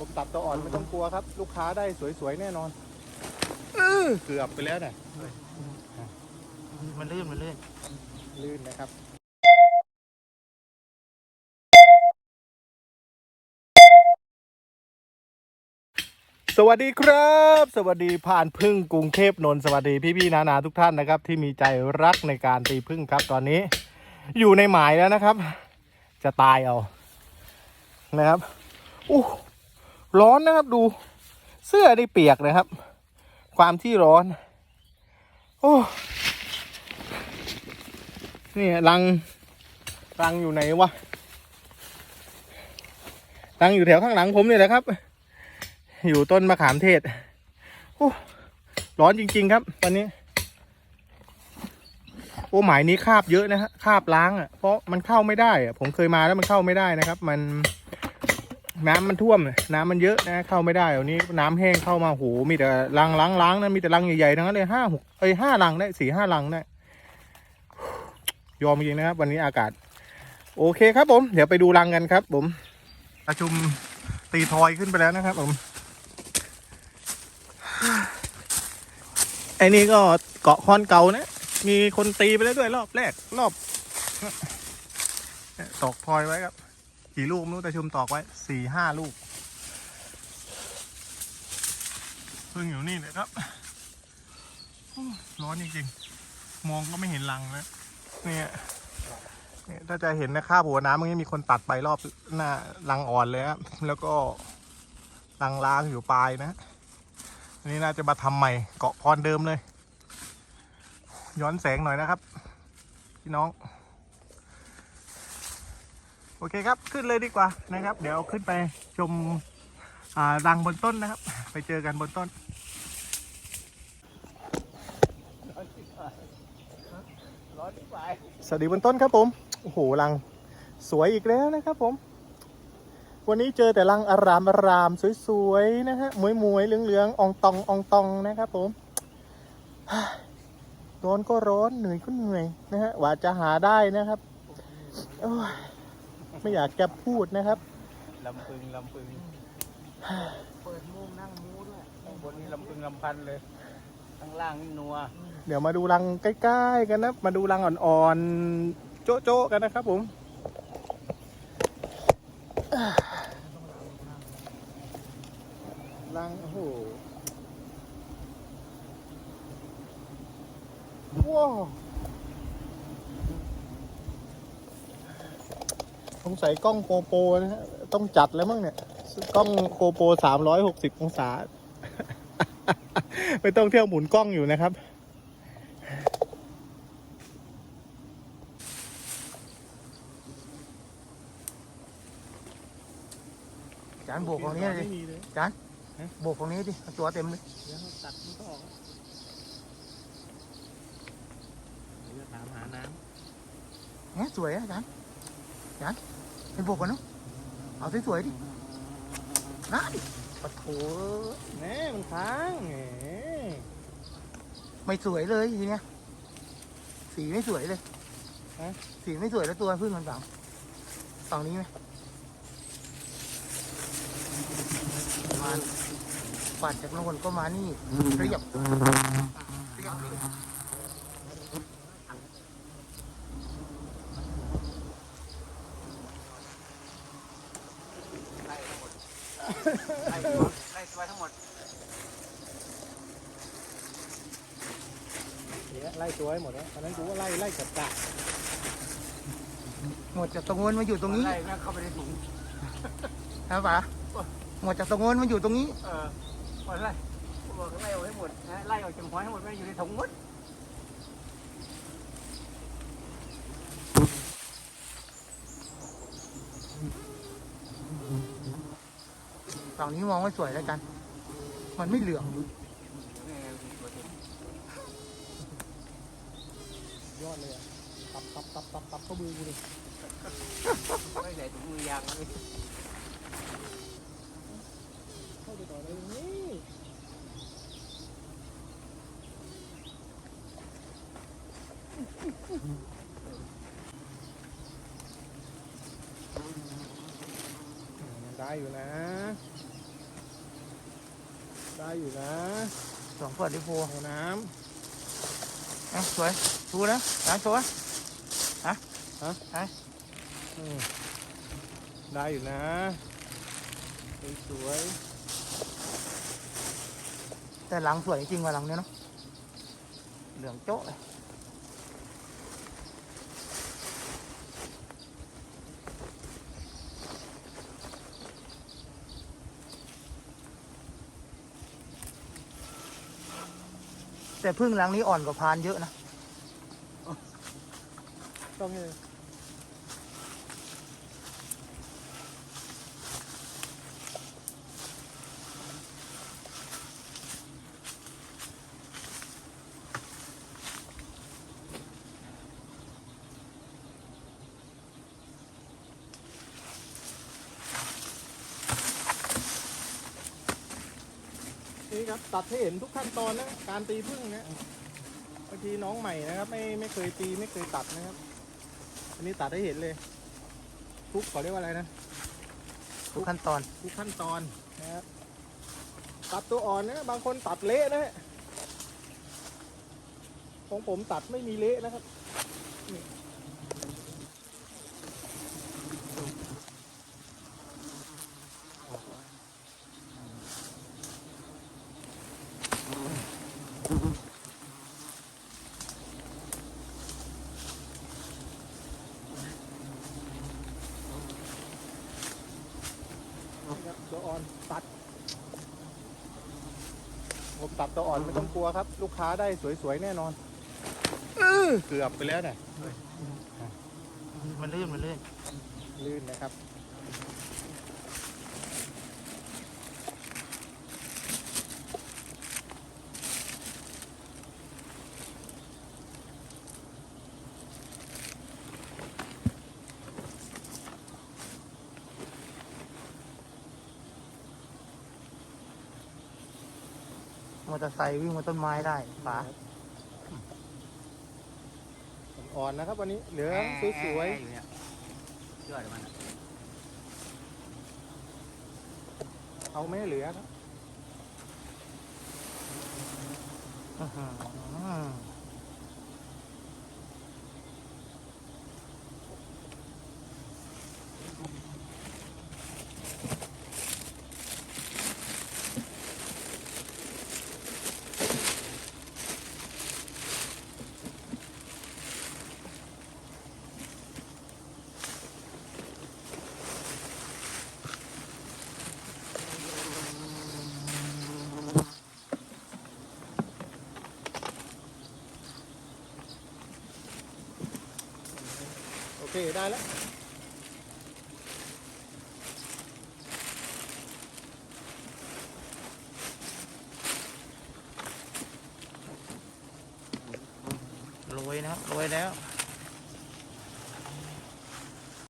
ผมตัดตัวอ่อนไม่ต้องกลัวครับ ลูกค้าได้สวยๆแน่นอนเออเกือบไปแล้วเนี่ยมันลื่นมันลื่นลื่นนะครับสวัสดีครับ สวัสดีผ่านพึ่งกรุงเทพนนท์สวัสดีพี่ๆนานาทุกท่านนะครับ ที่มีใจรักในการตีพึ่งครับ ตอนนี้อยู่ในหมายแล้วนะครับ จะตายเอานะครับอู้ ร้อนนะครับดู เสื้อได้เปียกนะครับ ความที่ร้อน โอ้นี่รังรังอยู่ไหนวะรังอยู่แถวข้างหลังผมเนี่ยแหละครับ อยู่ต้นมะขามเทศโอ้ร้อนจริง ๆ ครับตอนนี้ โอ้หมายนี้คาบเยอะนะฮะคาบล้างอะเพราะมันเข้าไม่ได้อะผมเคยมาแล้วมันเข้าไม่ได้นะครับ มัน น้ำมันท่วมน้ำมันเยอะนะเข้าไม่ได้เดี๋ยวนี้น้ำแห้งเข้ามาโหมีแต่รังล้างล้างนะมีแต่รังใหญ่ๆทั้งนั้นเลยห้าหกเอ้ยห้ารังได้สี่ห้ารังได้ยอมจริงนะครับ วันนี้อากาศ โอเคครับผม เดี๋ยวไปดูรังกันครับ ผมประชุมตีทอยขึ้นไปแล้วนะครับ ผมไอ้นี่ก็เกาะคอนเก่านะ มีคนตีไปแล้วด้วยรอบแรก รอบนี่ตอกทอยไว้ครับ กี่ลูกไม่รู้แต่ชุมตอกไว้สี่ห้าลูกเพิ่งอยู่นี่นะครับร้อนจริงๆมองก็ไม่เห็นรังนะเนี่ยเนี่ยถ้าจะเห็นนะค่าบหัวน้ำมันมีคนตัดไปรอบหน้ารังอ่อนเลยครับแล้วก็รังล้างอยู่ปลายนะอันนี้น่าจะมาทำใหม่เกาะพรเดิมเลย ย้อนแสงหน่อยนะครับ พี่น้อง โอเคครับ ขึ้นเลยดีกว่านะครับ เดี๋ยวขึ้นไปชมรังบนต้นนะครับ ไปเจอกันบนต้นร้อนที่ไปสวัสดีบนต้นครับผมโอ้โหรังสวยอีกแล้วนะครับผม วันนี้เจอแต่รังอารามอารามสวยๆนะฮะมวยมวยเหลืองๆอองตองอองตองนะครับผมร้อนก็ร้อนเหนื่อยก็เหนื่อยนะฮะว่าจะหาได้นะครับ ไม่อยากจะพูดนะครับ ลำพึงลำพึง เปิดมุมนั่งมูด้วยข้างบนนี่ลำพึงลำพันเลย ข้างล่างนี่นัว เดี๋ยวมาดูรังใกล้ๆกันนะ มาดูรังอ่อนๆ โจ๊ะๆกันนะครับผม รัง โอ้โห ว้าว สงสัยกล้องโกโปรนะฮะต้องจัดแล้วมั้งเนี่ย กล้องโกโปรสามร้อยหกสิบองศา ไม่ต้องเที่ยวหมุนกล้องอยู่นะครับ จานโบกตรงนี้ดิจานโบกตรงนี้ดิ ตัวเต็มเลยเดี๋ยวตัดมันก็ออกเดี๋ยวถามหาน้เนี่ยสวยอะจานจานเป็นโบกกันเนาะเอาสวยๆดินะดิปะโถำแหน่มันค้างแหมไม่สวยเลยทีเนี้ยสีไม่สวยเลยสีไม่สวยแล้วตัวพึ่งมันฝังฝั่งนี้ไหมมาปัดจากโน่นก็มานี่เรียบเรียบเลย ไล่ตัวไล่ตัวทั้งหมดเดี๋ยวไล่ตัวให้หมดแล้วตอนนั้นกูว่าไล่ไล่กัดกะหมดจากตรงโน้นมาอยู่ตรงนี้ไล่แม่งเข้าไปในถุงนะป๋าหมดจากตรงโน้นมาอยู่ตรงนี้ เออพอไล่บอกไล่ออกให้หมดนะไล่ออกจากหัวให้หมดไม่อยู่ในถุงหมด ฝั่งนี้มองไม่สวยแล้วกัน มันไม่เหลืองยอดเลยอะตับตับตับตับตับเข้ามือกูดิไม่ใส่ถุงมือยางเลย เข้าไปต่อเลยนี่ ได้อยู่นะ ได้อยู่นะสองขวดดิโฟเอาน้อะสวยชูนะร้านสวยำอืมได้อยู่นะ สวยแต่หลังสวยจริงๆว่ะหลังเนี้ยเนาะเหลืองโจ๊ะเลย แต่พึ่งหลังนี้อ่อนกว่าพานเยอะนะต้องเลย นี่ครับ ตัดให้เห็นทุกขั้นตอนนะ การตีพึ่งนะบางทีน้องใหม่นะครับ ไม่ไม่เคยตีไม่เคยตัดนะครับ อันนี้ตัดให้เห็นเลย ทุกเขาเรียกว่าอะไรนะ ทุกขั้นตอน ทุกขั้นตอนนะครับ ตัดตัวอ่อนนะบางคนตัดเละนะฮะของผมตัดไม่มีเละนะครับนี่นะครับตัวอ่อนตัด ผม ตัดตัวอ่อนไม่ต้องกลัวครับ ลูกค้าได้สวยๆแน่นอนอื้อเกือบไปแล้วเนี่ยมันลื่นมันลื่นลื่นนะครับ มอเตอร์ไซค์วิ่งบนต้นไม้ได้ป๋าอ่อนๆนะครับวันนี้เหลืองสวยอยู่เนี่ยยอดมันอะๆเอาไม่ให้เหลือครับ อื้อหือ ได้แล้วโรยนะครับโรยแล้ว